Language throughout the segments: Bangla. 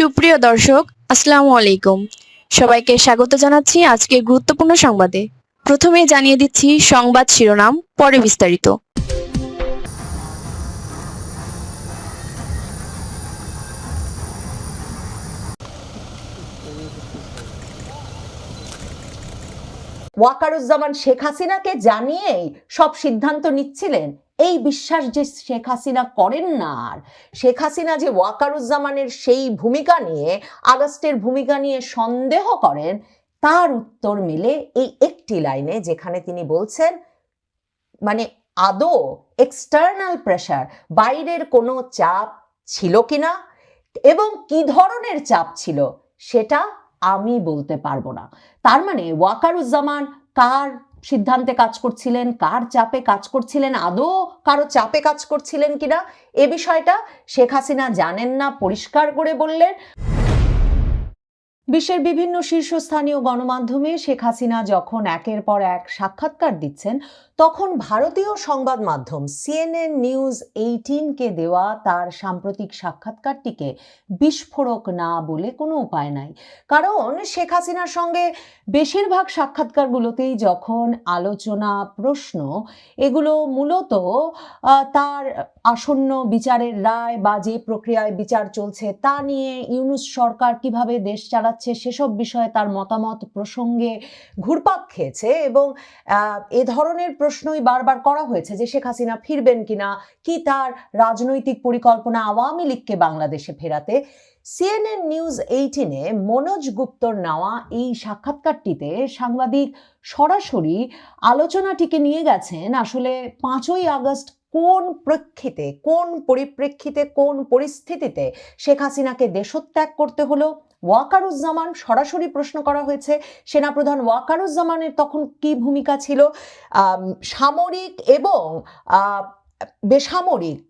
সুপ্রিয় দর্শক, আসসালামু আলাইকুম। সবাইকে স্বাগত জানাচ্ছি আজকে গুরুত্বপূর্ণ সংবাদে। প্রথমে জানিয়ে দিচ্ছি সংবাদ শিরোনাম, পরে বিস্তারিত। ওয়াকারুজ্জামান শেখ হাসিনাকে জানিয়েই সব সিদ্ধান্ত নিচ্ছিলেন এই বিশ্বাস যে শেখ হাসিনা করেন না আর, শেখ হাসিনা যে ওয়াকারুজ্জামানের সেই ভূমিকা নিয়ে, আগস্টের ভূমিকা নিয়ে সন্দেহ করেন, তার উত্তর মিলে এই একটি লাইনে যেখানে তিনি বলছেন মানে আদৌ এক্সটার্নাল প্রেশার বাইরের কোনো চাপ ছিল কিনা এবং কি ধরনের চাপ ছিল সেটা আমি বলতে পারব না। তার মানে ওয়াকারুজ্জামান কার সিদ্ধান্তে কাজ করছিলেন, কার চাপে কাজ করছিলেন, আদৌ কারও চাপে কাজ করছিলেন কিনা? এ বিষয়টা শেখ হাসিনা জানেন না, পরিষ্কার করে বললেন। বিশ্বের বিভিন্ন শীর্ষস্থানীয় গণমাধ্যমে শেখ হাসিনা যখন একের পর এক সাক্ষাৎকার দিচ্ছেন, তখন ভারতীয় সংবাদ মাধ্যম সিএনএন নিউজ এইটিনকে দেওয়া তার সাম্প্রতিক সাক্ষাৎকারটিকে বিস্ফোরক না বলে কোনো উপায় নাই। কারণ শেখ হাসিনার সঙ্গে বেশিরভাগ সাক্ষাৎকারগুলোতেই যখন আলোচনা প্রশ্ন, এগুলো মূলত তার আসন্ন বিচারের রায় বা যে প্রক্রিয়ায় বিচার চলছে তা নিয়ে ইউনুস সরকার কীভাবে দেশ চালাচ্ছে সেসব বিষয়ে তার মতামত প্রসঙ্গে ঘুরপাক খেয়েছে এবং এ ধরনের প্রশ্নই বারবার করা হয়েছে যে শেখ হাসিনা ফিরবেন কিনা, কি তার রাজনৈতিক পরিকল্পনা আওয়ামী লীগকে বাংলাদেশে ফেরাতে? সিএনএন নিউজ এইটিনে মনোজ গুপ্তর নেওয়া এই সাক্ষাৎকারটিতে সাংবাদিক সরাসরি আলোচনাটিকে নিয়ে গেছেন আসলে পাঁচই আগস্ট কোন প্রেক্ষিতে, কোন পরিপ্রেক্ষিতে, কোন পরিস্থিতিতে শেখ হাসিনাকে দেশত্যাগ করতে হলো? ওয়াকারুজ্জামান সরাসরি প্রশ্ন করা হয়েছে। সেনাপ্রধান ওয়াকারুজ্জামানের তখন কি ভূমিকা ছিল? সামরিক এবং বেসামরিক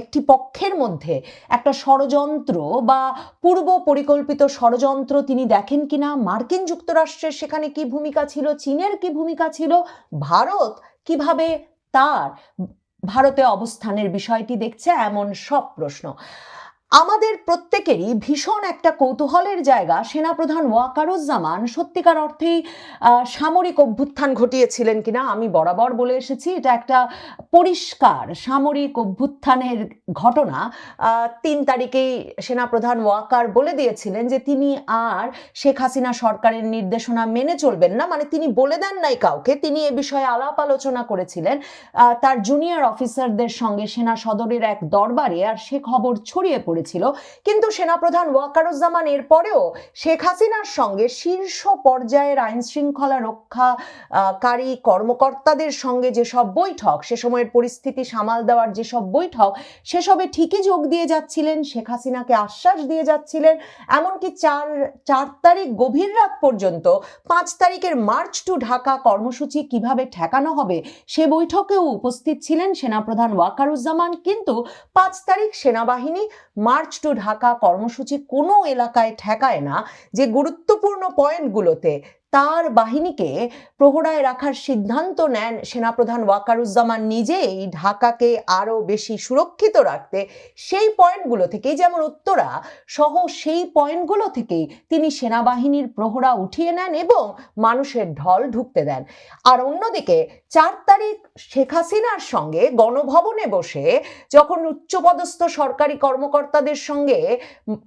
একটি পক্ষের মধ্যে একটা ষড়যন্ত্র বা পূর্ব পরিকল্পিত ষড়যন্ত্র তিনি দেখেন কিনা? মার্কিন যুক্তরাষ্ট্রের সেখানে কি ভূমিকা ছিল? চীনের কি ভূমিকা ছিল? ভারত কীভাবে তার ভারতে অবস্থানের বিষয়টি দেখছে এমন সব প্রশ্ন। আমাদের প্রত্যেকেরই ভীষণ একটা কৌতূহলের জায়গা। সেনাপ্রধান ওয়াকারুজ্জামান সত্যিকার অর্থেই সামরিক অভ্যুত্থান ঘটিয়েছিলেন কিনা আমি বরাবর বলে এসেছি। এটা একটা পরিষ্কার সামরিক অভ্যুত্থানের ঘটনা। তিন তারিখেই সেনাপ্রধান ওয়াকার বলে দিয়েছিলেন যে তিনি আর শেখ হাসিনা সরকারের নির্দেশনা মেনে চলবেন না। মানে তিনি বলে দেন নাই কাউকে, তিনি এ বিষয়ে আলাপ আলোচনা করেছিলেন। তার জুনিয়র অফিসারদের সঙ্গে সেনা সদরের এক দরবারে আর সে খবর ছড়িয়ে পড়েছিল কিন্তু সেনাপ্রধান ওয়াকারুজ্জামান এরপরেও শেখ হাসিনার সঙ্গে শীর্ষ পর্যায়ের আইন শৃঙ্খলা রক্ষাকারী কর্মকর্তাদের সঙ্গে যেসব বৈঠক, সে সময়ের পরিস্থিতি সামাল দেওয়ার যেসব বৈঠক, সেসবে ঠিকই যোগ দিয়ে যাচ্ছিলেন, শেখ হাসিনাকে আশ্বাস দিয়ে যাচ্ছিলেন। এমনকি চার চার তারিখ গভীর রাত পর্যন্ত, পাঁচ তারিখের মার্চ টু ঢাকা কর্মসূচি কীভাবে ঠেকানো হবে, সে বৈঠকেও উপস্থিত ছিলেন সেনাপ্রধান ওয়াকারুজ্জামান। কিন্তু পাঁচ তারিখ সেনাবাহিনী মার্চ টু ঢাকা কর্মসূচি কোনো এলাকায় ঠেকায় না যে গুরুত্বপূর্ণ পয়েন্টগুলোতে তার বাহিনীকে প্রহরায় রাখার সিদ্ধান্ত নেন সেনাপ্রধান ওয়াকারুজ্জামান নিজেই ঢাকাকে আরও বেশি সুরক্ষিত রাখতে। সেই পয়েন্টগুলো থেকেই যেমন উত্তরা, সহ সেই পয়েন্টগুলো থেকেই তিনি সেনাবাহিনীর প্রহরা উঠিয়ে নেন এবং মানুষের ঢল ঢুকতে দেন। আর অন্যদিকে চার তারিখ শেখ হাসিনার সঙ্গে গণভবনে বসে যখন উচ্চপদস্থ সরকারি কর্মকর্তাদের সঙ্গে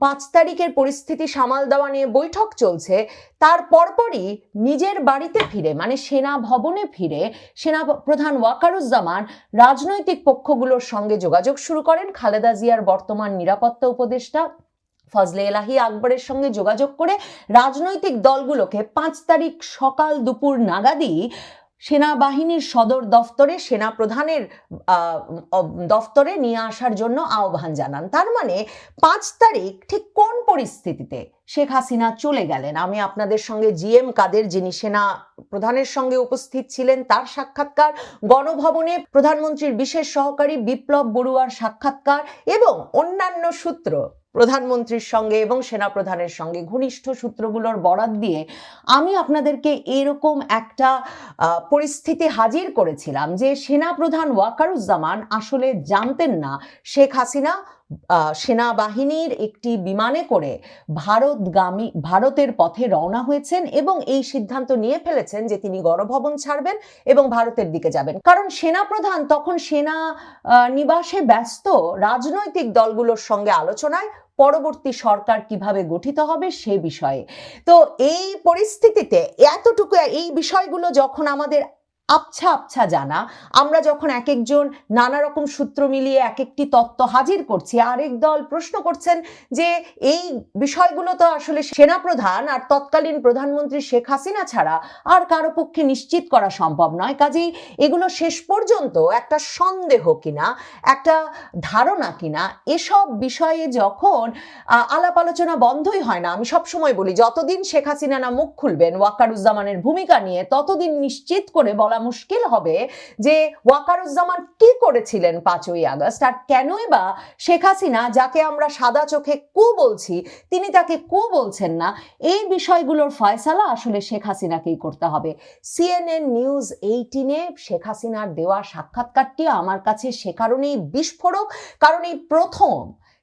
পাঁচ তারিখের পরিস্থিতি সামাল দেওয়া নিয়ে বৈঠক চলছে, তার পরপরই নিজের বাড়িতে ফিরে মানে সেনা ভবনে ফিরে সেনা প্রধান ওয়াকারুজ্জামান রাজনৈতিক পক্ষগুলোর সঙ্গে যোগাযোগ শুরু করেন। খালেদা জিয়ার বর্তমান নিরাপত্তা উপদেষ্টা ফজলে এলাহি আকবরের সঙ্গে যোগাযোগ করে রাজনৈতিক দলগুলোকে পাঁচ তারিখ সকাল দুপুর নাগাদই সেনাবাহিনীর সদর দফতরে সেনা প্রধানের দফতরে নিয়ে আসার জন্য আহ্বান জানান। তার মানে পাঁচ তারিখ ঠিক কোন পরিস্থিতিতে শেখ হাসিনা চলে গেলেন? আমি আপনাদের সঙ্গে জিএম কাদের, যিনি সেনা প্রধানের সঙ্গে উপস্থিত ছিলেন, তার সাক্ষাৎকার, গণভবনে প্রধানমন্ত্রীর বিশেষ সহকারী বিপ্লব বড়ুয়ার সাক্ষাৎকার এবং অন্যান্য সূত্র প্রধানমন্ত্রীর সঙ্গে এবং সেনাপ্রধানের সঙ্গে ঘনিষ্ঠ সূত্রগুলোর বরাত দিয়ে আমি আপনাদেরকে এরকম একটা পরিস্থিতি হাজির করেছিলাম যে সেনাপ্রধান ওয়াকারুজ্জামান আসলে জানতেন না শেখ হাসিনা সেনাবাহিনীর একটি বিমানে করে ভারতগামী, ভারতের পথে রওনা হয়েছেন এবং এই সিদ্ধান্ত নিয়ে ফেলেছেন যে তিনি গণভবন ছাড়বেন এবং ভারতের দিকে যাবেন। কারণ সেনাপ্রধান তখন সেনা নিবাসে ব্যস্ত রাজনৈতিক দলগুলোর সঙ্গে আলোচনায় পরবর্তী সরকার কীভাবে গঠিত হবে সে বিষয়ে। তো এই পরিস্থিতিতে এতটুকু, এই বিষয়গুলো যখন আমাদের আবছা আবছা জানা। আমরা যখন এক একজন নানা রকম সূত্র মিলিয়ে এক একটি তত্ত্ব হাজির করছি, আরেক দল প্রশ্ন করছেন যে এই বিষয়গুলো তো আসলে সেনাপ্রধান আর তৎকালীন প্রধানমন্ত্রী শেখ হাসিনা ছাড়া আর কারও পক্ষে নিশ্চিত করা সম্ভব নয়। কাজেই এগুলো শেষ পর্যন্ত একটা সন্দেহ কিনা, একটা ধারণা কিনা, এসব বিষয়ে যখন আলাপ আলোচনা বন্ধই হয় না, আমি সবসময় বলি, যতদিন শেখ হাসিনা না মুখ খুলবেন ওয়াকারুজ্জামানের ভূমিকা নিয়ে ততদিন নিশ্চিত করে বলা মুশকিল হবে যে ওয়াকারুজ্জামান কি করেছিলেন পাঁচই আগস্ট আর কেনই বা শেখ হাসিনা, যাকে আমরা সাদা চোখে কু বলছি, তিনি তাকে কু বলছেন না, এই বিষয়গুলোর ফয়সালা আসলে শেখ হাসিনাকেই করতে হবে। সিএনএন নিউজ এইটিনে শেখ হাসিনার দেওয়া সাক্ষাৎকারটি আমার কাছে সে কারণেই বিস্ফোরক, কারণ এই প্রথম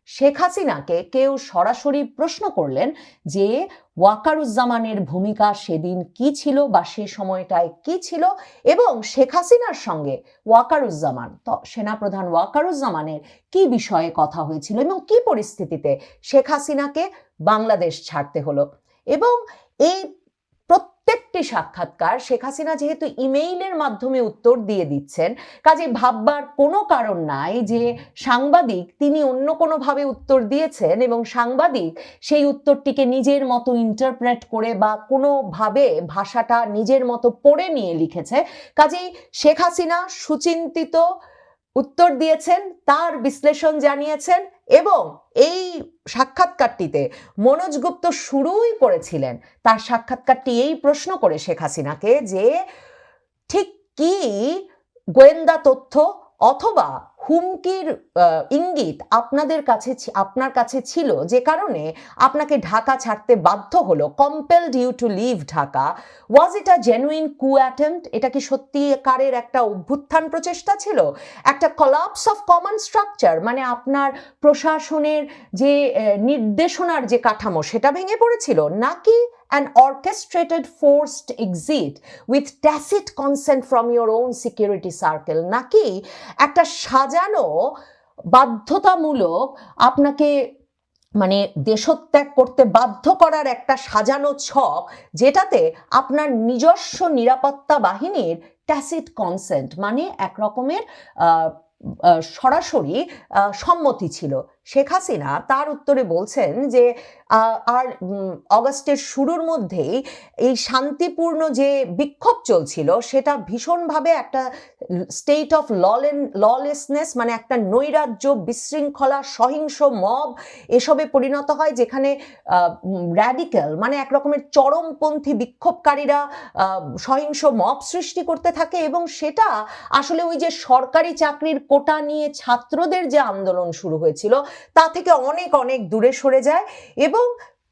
শেখ হাসিনাকে কেউ সরাসরি প্রশ্ন করলেন যে ওয়াকারুজ্জামানের ভূমিকা সেদিন কি ছিল বা সে সময়টায় কি ছিল এবং শেখ হাসিনার সঙ্গে ওয়াকারুজ্জামান সেনাপ্রধান ওয়াকারুজ্জামানের কি বিষয়ে কথা হয়েছিল এবং কি পরিস্থিতিতে শেখ হাসিনাকে বাংলাদেশ ছাড়তে হলো? এবং এই প্রত্যেকটি সাক্ষাৎকার শেখ হাসিনা যেহেতু ইমেইলের মাধ্যমে উত্তর দিয়ে দিচ্ছেন, কাজে ভাববার কোনো কারণ নাই যে সাংবাদিক তিনি অন্য কোনোভাবে উত্তর দিয়েছেন এবং সাংবাদিক সেই উত্তরটিকে নিজের মতো ইন্টারপ্রেট করে বা কোনোভাবে ভাষাটা নিজের মতো পড়ে নিয়ে লিখেছে। কাজেই শেখ হাসিনা সুচিন্তিত উত্তর দিয়েছেন, তার বিশ্লেষণ জানিয়েছেন এবং এই সাক্ষাৎকারটিতে মনোজ গুপ্ত শুরুই করেছিলেন। তার সাক্ষাৎকারটি এই প্রশ্ন করে শেখ হাসিনাকে যে, ঠিক কি গোয়েন্দা তথ্য অথবা হুমকির ইঙ্গিত আপনাদের কাছে আপনার কাছে ছিল যে কারণে আপনাকে ঢাকা ছাড়তে বাধ্য হলো compelled you to leave Dhaka. Was it a genuine coup attempt এটা কি সত্যিকারের একটা অভ্যুত্থান প্রচেষ্টা ছিল? একটা কলাপস অফ কমন স্ট্রাকচার মানে আপনার প্রশাসনের যে নির্দেশনার যে কাঠামো, সেটা ভেঙে পড়েছিল? নাকি an orchestrated forced exit with tacit consent from your own security circle. নাকি একটা সাজানো বাধ্যতামূলক আপনাকে মানে দেশত্যাগ করতে বাধ্য করার একটা সাজানো ছক যেটাতে আপনার নিজস্ব নিরাপত্তা বাহিনীর ট্যাসিট কনসেন্ট মানে এক রকমের সরাসরি সম্মতি ছিল। শেখ হাসিনা তার উত্তরে বলছেন যে আর অগাস্টের শুরুর মধ্যেই এই শান্তিপূর্ণ যে বিক্ষোভ চলছিল সেটা ভীষণভাবে একটা স্টেট অফ ললেন ললেসনেস মানে একটা নৈরাজ্য বিশৃঙ্খলা, সহিংস মব এসবে পরিণত হয় যেখানে র্যাডিক্যাল মানে এক রকমের চরমপন্থী বিক্ষোভকারীরা সহিংস মব সৃষ্টি করতে থাকে এবং সেটা আসলে ওই যে সরকারি চাকরির কোটা নিয়ে ছাত্রদের যে আন্দোলন শুরু হয়েছিল তা থেকে অনেক অনেক দূরে সরে যায়। এবং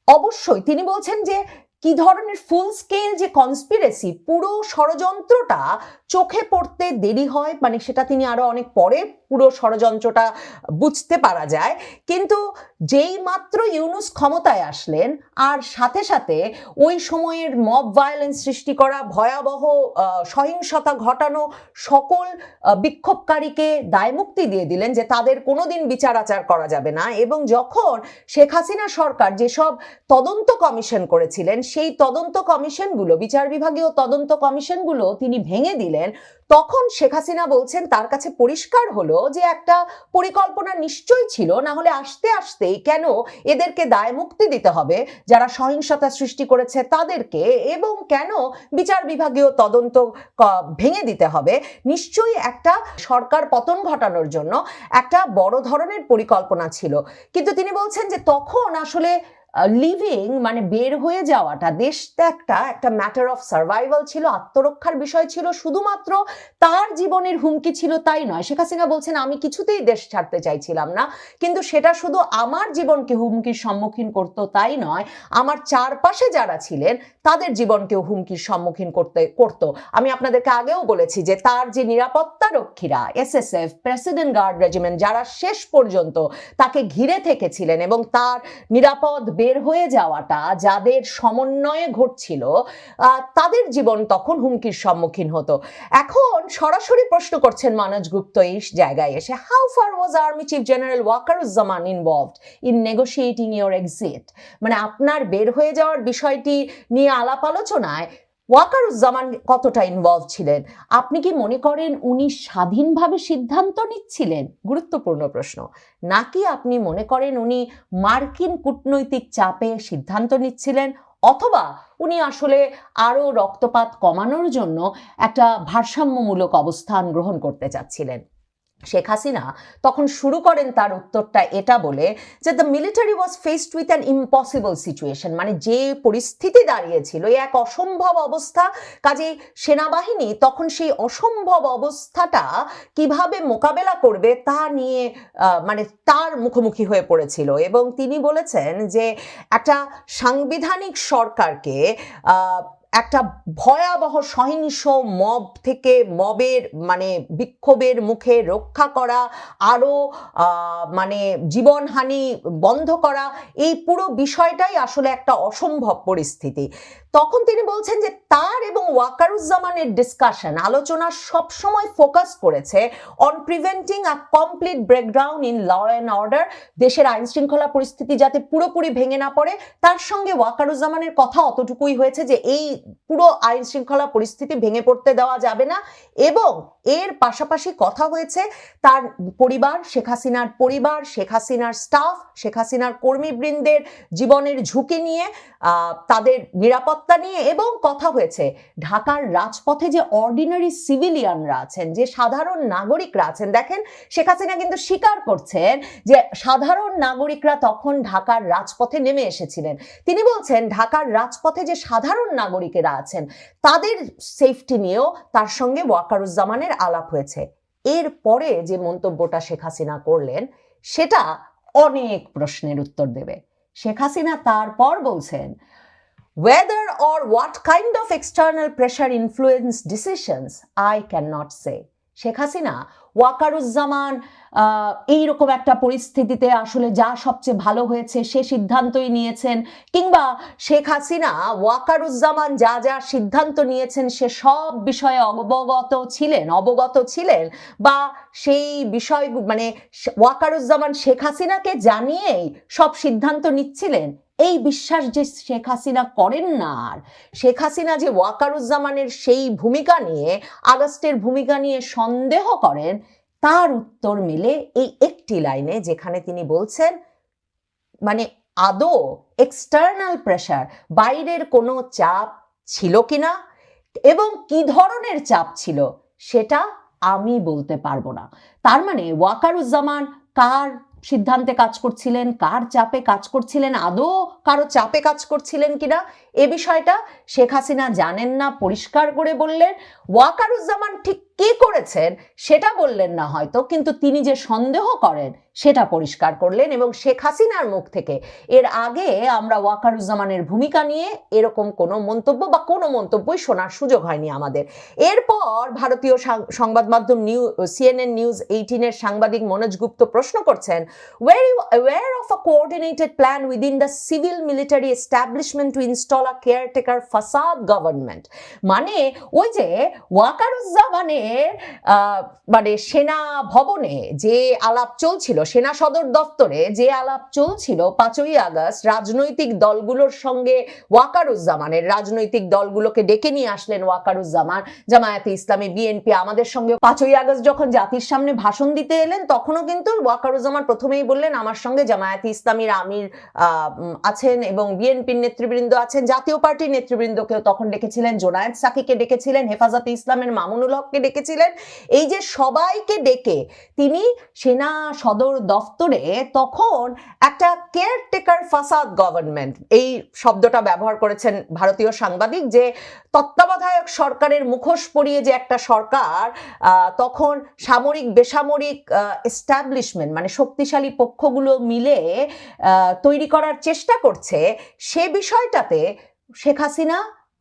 অবশ্যই তিনি বলছেন যে কি ধরনের ফুল স্কেল যে কনস্পিরেসি পুরো ষড়যন্ত্রটা চোখে পড়তে দেরি হয়? মানে সেটা তিনি আরও অনেক পরে পুরো ষড়যন্ত্রটা বুঝতে পারা যায়। কিন্তু যেই মাত্র ইউনুস ক্ষমতায় আসলেন, আর সাথে সাথে ওই সময়ের মব ভায়োলেন্স সৃষ্টি করা, ভয়াবহ সহিংসতা ঘটানো সকল বিক্ষোভকারীকে দায়মুক্তি দিয়ে দিলেন যে তাদের কোনোদিন বিচার আচার করা যাবে না। এবং যখন শেখ হাসিনা সরকার যেসব তদন্ত কমিশন করেছিলেন সেই তদন্ত কমিশনগুলো, বিচার বিভাগীয় তদন্ত কমিশনগুলো তিনি ভেঙে দিলেন, তখন শেখ হাসিনা বলছেন তার কাছে পরিষ্কার হলো যে একটা পরিকল্পনা নিশ্চয়ই ছিল, না হলে আসতে আসতেই কেন এদেরকে দায় মুক্তি দিতে হবে, যারা সহিংসতা সৃষ্টি করেছে তাদেরকে, এবং কেন বিচার বিভাগীয় তদন্ত ভেঙে দিতে হবে, নিশ্চয়ই একটা সরকার পতন ঘটানোর জন্য একটা বড় ধরনের পরিকল্পনা ছিল। কিন্তু তিনি বলছেন যে তখন আসলে লিভিং মানে বের হয়ে যাওয়াটা দেশ ত্যাগটা একটা ম্যাটার অফ সার্ভাইভাল ছিল, আত্মরক্ষার বিষয় ছিল, শুধুমাত্র তার জীবনের হুমকি ছিল তাই নয়। শেখ হাসিনা বলছেন, আমি কিছুতেই দেশ ছাড়তে চাইছিলাম না। কিন্তু সেটা শুধু আমার জীবনকে হুমকির সম্মুখীন করতো তাই নয়, আমার চারপাশে যারা ছিলেন, তাদের জীবনকেও হুমকির সম্মুখীন করতে, করত। আমি আপনাদেরকে আগেও বলেছি যে, তার যে নিরাপত্তা রক্ষীরা এসএসএফ প্রেসিডেন্ট গার্ড রেজিমেন্ট যারা শেষ পর্যন্ত তাকে ঘিরে থেকেছিলেন এবং তার নিরাপদ বের হয়ে যাওয়াটা যাদের সমন্বয়ে ঘটছিল তাদের জীবন তখন হুমকির সম্মুখীন হতো। এখন সরাসরি প্রশ্ন করছেন মানজ গুপ্ত এই জায়গায় এসে how far was army chief general Wakeruzzaman involved in negotiating your exit মানে আপনার বের হয়ে যাওয়ার বিষয়টি নিয়ে আলাপ আলোচনায় ওয়াকারুজ্জামান কতটা ইনভলভ ছিলেন? আপনি কি মনে করেন উনি স্বাধীনভাবে সিদ্ধান্ত নিচ্ছিলেন? গুরুত্বপূর্ণ প্রশ্ন। নাকি আপনি মনে করেন উনি মার্কিন কূটনৈতিক চাপে সিদ্ধান্ত নিচ্ছিলেন? অথবা উনি আসলে আরও রক্তপাত কমানোর জন্য একটা ভারসাম্যমূলক অবস্থান গ্রহণ করতে চাচ্ছিলেন? শেখ হাসিনা তখন শুরু করেন তার উত্তরটা এটা বলে যে the military was faced with an impossible situation মানে যে পরিস্থিতি দাঁড়িয়েছিল এক অসম্ভব অবস্থা। কাজেই সেনাবাহিনী তখন সেই অসম্ভব অবস্থাটা কীভাবে মোকাবেলা করবে তা নিয়ে মানে তার মুখোমুখি হয়ে পড়েছিল এবং তিনি বলেছেন যে একটা সাংবিধানিক সরকারকে একটা ভয়াবহ সহিংস মব থেকে মবের মানে বিক্ষোভের মুখে রক্ষা করা আরও আহ, মানে জীবনহানি বন্ধ করা এই পুরো বিষয়টাই আসলে একটা অসম্ভব পরিস্থিতি। তখন তিনি বলছেন যে তার এবং ওয়াকারুজ্জামানের ডিসকাশন আলোচনা সবসময় ফোকাস করেছে on preventing a complete breakdown in law and order দেশের আইন শৃঙ্খলা পরিস্থিতি যাতে পুরোপুরি ভেঙে না পড়ে। তার সঙ্গে ওয়াকারুজ্জামানের কথা অতটুকুই হয়েছে যে এই পুরো আইন শৃঙ্খলা পরিস্থিতি ভেঙে পড়তে দেওয়া যাবে না। এবং এর পাশাপাশি কথা হয়েছে তার পরিবার, শেখ হাসিনার পরিবার, শেখ হাসিনার স্টাফ শেখ হাসিনার কর্মীবৃন্দের জীবনের ঝুঁকি নিয়ে তাদের নিরাপত্তা নিয়ে এবং কথা হয়েছে ঢাকার রাজপথে যে অর্ডিনারি সিভিলিয়ানরা আছেন, যে সাধারণ নাগরিকরা আছেন, দেখেন শেখ হাসিনা কিন্তু স্বীকার করছেন যে সাধারণ নাগরিকরা তখন ঢাকার রাজপথে নেমে এসেছিলেন। তিনি বলছেন ঢাকার রাজপথে যে সাধারণ নাগরিকেরা আছেন, তাদের সেফটি নিয়েও তার সঙ্গে ওয়াকারুজ্জামানের আলাপ হয়েছে। এর পরে যে মন্তব্যটা শেখ হাসিনা করলেন, সেটা অনেক প্রশ্নের উত্তর দেবে। শেখ হাসিনা তারপর বলছেন whether or what kind of external pressure influence decision I can not say Sheikh Hasina Wakeruzzaman এইরকম একটা পরিস্থিতিতে আসলে যা সবচেয়ে ভালো হয়েছে সে সিদ্ধান্তই নিয়েছেন, কিংবা শেখ হাসিনা, ওয়াকারুজ্জামান যা যা সিদ্ধান্ত নিয়েছেন সে সব বিষয়ে অবগত ছিলেন অবগত ছিলেন, বা সেই বিষয় মানে ওয়াকারুজ্জামান শেখ হাসিনাকে জানিয়েই সব সিদ্ধান্ত নিচ্ছিলেন এই বিশ্বাস যে শেখ হাসিনা করেন না আর, শেখ হাসিনা যে ওয়াকারুজ্জামানের সেই ভূমিকা নিয়ে, আগস্টের ভূমিকা নিয়ে সন্দেহ করেন, তার উত্তর মিলে এই একটি লাইনে যেখানে তিনি বলছেন মানে আদৌ এক্সটার্নাল প্রেশার বাইরের কোনো চাপ ছিল কিনা এবং কি ধরনের চাপ ছিল সেটা আমি বলতে পারব না। তার মানে ওয়াকারুজ্জামান কার সিদ্ধান্তে কাজ করছিলেন, কার চাপে কাজ করছিলেন, আদৌ কারও চাপে কাজ করছিলেন কিনা? এ বিষয়টা শেখ হাসিনা জানেন না, পরিষ্কার করে বললেন। ওয়াকারুজ্জামান ঠিক কে করেছেন সেটা বললেন না হয়তো, কিন্তু তিনি যে সন্দেহ করেন সেটা পরিষ্কার করলেন এবং শেখ হাসিনার মুখ থেকে এর আগে আমরা ওয়াকারুজ্জামানের ভূমিকা নিয়ে এরকম কোনো মন্তব্য বা কোনো মন্তব্যই শোনার সুযোগ হয়নি আমাদের। এরপর ভারতীয় সংবাদ মাধ্যম নিউ, সিএনএন নিউজ এইটিনের সাংবাদিক মনোজ গুপ্ত প্রশ্ন করছেন were you aware of a coordinated plan within the civil military establishment to install a caretaker facade government মানে ওই যে ওয়াকারুজ্জামানের মানে সেনা ভবনে যে আলাপ চলছিল, সেনা সদর দপ্তরে যে আলাপ চলছিল পাঁচই আগস্ট, রাজনৈতিক দলগুলোর সঙ্গে ওয়াকারুজ্জামানের, রাজনৈতিক দলগুলোকে ডেকে নিয়ে আসলেন ওয়াকারুজ্জামান। জামায়াতে ইসলামী, বিএনপি আমাদের সঙ্গে। পাঁচই আগস্ট যখন জাতির সামনে ভাষণ দিতে এলেন, তখনও কিন্তু ওয়াকারুজ্জামান প্রথমেই বললেন, আমার সঙ্গে জামায়াতে ইসলামীর আমির আছেন এবং বিএনপির নেতৃবৃন্দ আছেন। জাতীয় পার্টির নেতৃবৃন্দকেও তখন ডেকেছিলেন, জোনায়েদ সাকিকে ডেকেছিলেন, হেফাজতে ইসলামের মামুনুল হককে ডেকেছিলেন। এই যে সবাইকে ডেকে তিনি সেনা সদর দফতরে তখন একটা কেয়ারটেকার ফাসাদ গভর্নমেন্ট এই শব্দটা ব্যবহার করেছেন ভারতীয় সাংবাদিক যে তত্ত্বাবধায়ক সরকারের মুখোশ পরিয়ে যে একটা সরকার তখন সামরিক, বেসামরিক এস্টাবলিশমেন্ট মানে শক্তিশালী পক্ষগুলো মিলে তৈরি করার চেষ্টা করছে। সে বিষয়টাতে শেখ হাসিনা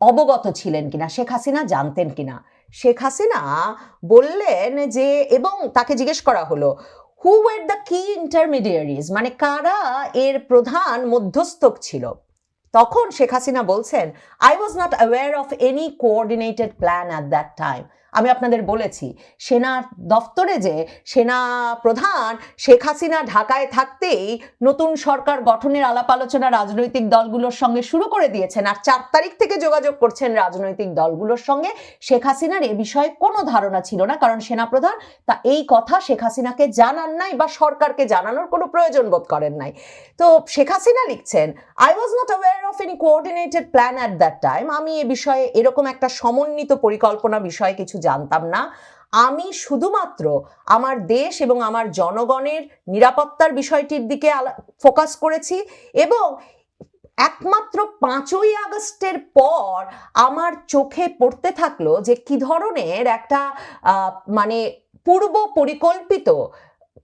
অবগত ছিলেন কিনা, শেখ হাসিনা জানতেন কিনা? শেখ হাসিনা বললেন যে, এবং তাকে জিজ্ঞেস করা হলো who were the key intermediaries মানে কারা এর প্রধান মধ্যস্থক ছিল? তখন শেখ হাসিনা বলছেন I was not aware of any coordinated plan at that time আমি আপনাদের বলেছি, সেনা দফতরে যে সেনা প্রধান শেখ হাসিনা ঢাকায় থাকতেই নতুন সরকার গঠনের আলাপ আলোচনা রাজনৈতিক দলগুলোর সঙ্গে শুরু করে দিয়েছেন আর চার তারিখ থেকে যোগাযোগ করছেন রাজনৈতিক দলগুলোর সঙ্গে। শেখ হাসিনার এ বিষয়ে কোনো ধারণা ছিল না, কারণ সেনাপ্রধান তা এই কথা শেখ হাসিনাকে জানান নাই বা সরকারকে জানানোর কোনো প্রয়োজন বোধ করেন নাই। তো শেখ হাসিনা লিখছেন I was not aware of any coordinated plan at that time আমি এ বিষয়ে এরকম একটা সমন্বিত পরিকল্পনা বিষয়ে কিছু জানতাম না। আমি শুধুমাত্র আমার দেশ এবং আমার জনগণের নিরাপত্তার বিষয়টির দিকে ফোকাস করেছি এবং একমাত্র পাঁচই আগস্টের পর আমার চোখে পড়তে থাকল যে কি ধরনের একটা মানে পূর্ব পরিকল্পিত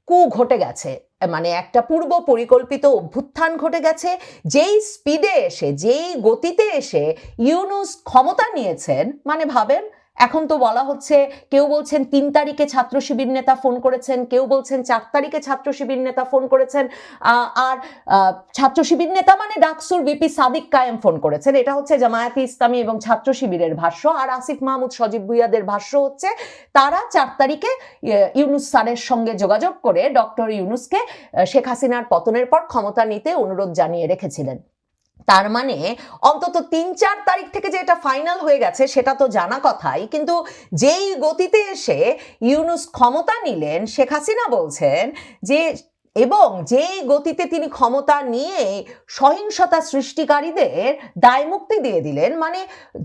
কু ঘটে গেছে। মানে একটা পূর্ব পরিকল্পিত অভ্যুত্থান ঘটে গেছে, যেই স্পিডে এসে, যেই গতিতে এসে ইউনুস ক্ষমতা নিয়েছেন মানে ভাবেন এখন তো বলা হচ্ছে কেউ বলছেন তিন তারিখে ছাত্র শিবির নেতা ফোন করেছেন, কেউ বলছেন চার তারিখে ছাত্র শিবির নেতা ফোন করেছেন আর ছাত্র শিবির নেতা মানে ডাকসুর বিপি সাদিক কায়েম ফোন করেছেন। এটা হচ্ছে জামায়াতে ইসলামী এবং ছাত্র শিবিরের ভাষ্য। আর আসিফ মাহমুদ, সজীব ভুইয়াদের ভাষ্য হচ্ছে তারা চার তারিখে ইউনুস স্যারের সঙ্গে যোগাযোগ করে ডক্টর ইউনুসকে শেখ হাসিনার পতনের পর ক্ষমতা নিতে অনুরোধ জানিয়ে রেখেছিলেন। তার মানে অন্তত তিন চার তারিখ থেকে যে এটা ফাইনাল হয়ে গেছে, সেটা তো জানা কথাই। কিন্তু যেই গতিতে এসে ইউনুস ক্ষমতা নিলেন, শেখ হাসিনা বলছেন যে এবং যেই গতিতে তিনি ক্ষমতা নিয়ে সহিংসতা সৃষ্টিকারীদের দায়মুক্তি দিয়ে দিলেন মানে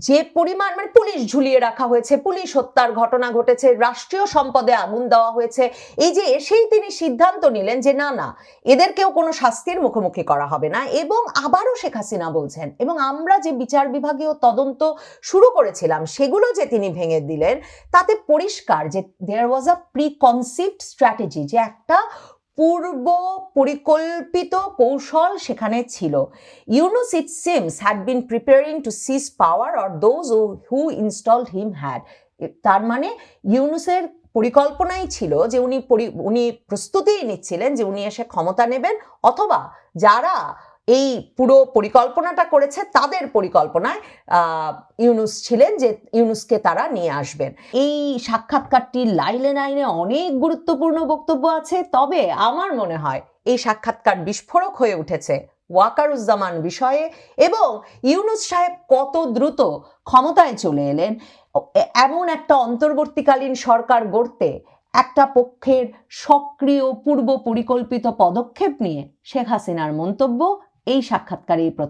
যে পরিমাণ মানে পুলিশ ঝুলিয়ে রাখা হয়েছে, পুলিশ হত্যার ঘটনা ঘটেছে, রাষ্ট্রীয় সম্পদে আগুন দেওয়া হয়েছে, এই যে এসেই তিনি সিদ্ধান্ত নিলেন যে না না, এদেরকেও কোনো শাস্তির মুখোমুখি করা হবে না। এবং আবারও শেখ হাসিনা বলছেন, এবং আমরা যে বিচার বিভাগীয় তদন্ত শুরু করেছিলাম, সেগুলো যে তিনি ভেঙে দিলেন, তাতে পরিষ্কার যে there was a preconceived strategy যে একটা পূর্ব পরিকল্পিত কৌশল সেখানে ছিল। Yunus it seems had been preparing to seize power or those who installed him had তার মানে ইউনুসের পরিকল্পনাই ছিল যে উনি উনি প্রস্তুতি নিচ্ছিলেন যে উনি এসে ক্ষমতা নেবেন অথবা যারা এই পুরো পরিকল্পনাটা করেছে তাদের পরিকল্পনায় ইউনুস ছিলেন যে ইউনুসকে তারা নিয়ে আসবেন। এই সাক্ষাৎকারটি লাইনে লাইনে অনেক গুরুত্বপূর্ণ বক্তব্য আছে, তবে আমার মনে হয় এই সাক্ষাৎকার বিস্ফোরক হয়ে উঠেছে ওয়াকারুজ্জামান বিষয়ে এবং ইউনুস সাহেব কত দ্রুত ক্ষমতায় চলে এলেন। এমন একটা অন্তর্বর্তীকালীন সরকার গড়তে একটা পক্ষের সক্রিয় পূর্ব পরিকল্পিত পদক্ষেপ নিয়ে শেখ হাসিনার মন্তব্য এই সাক্ষাৎকারের প্রথম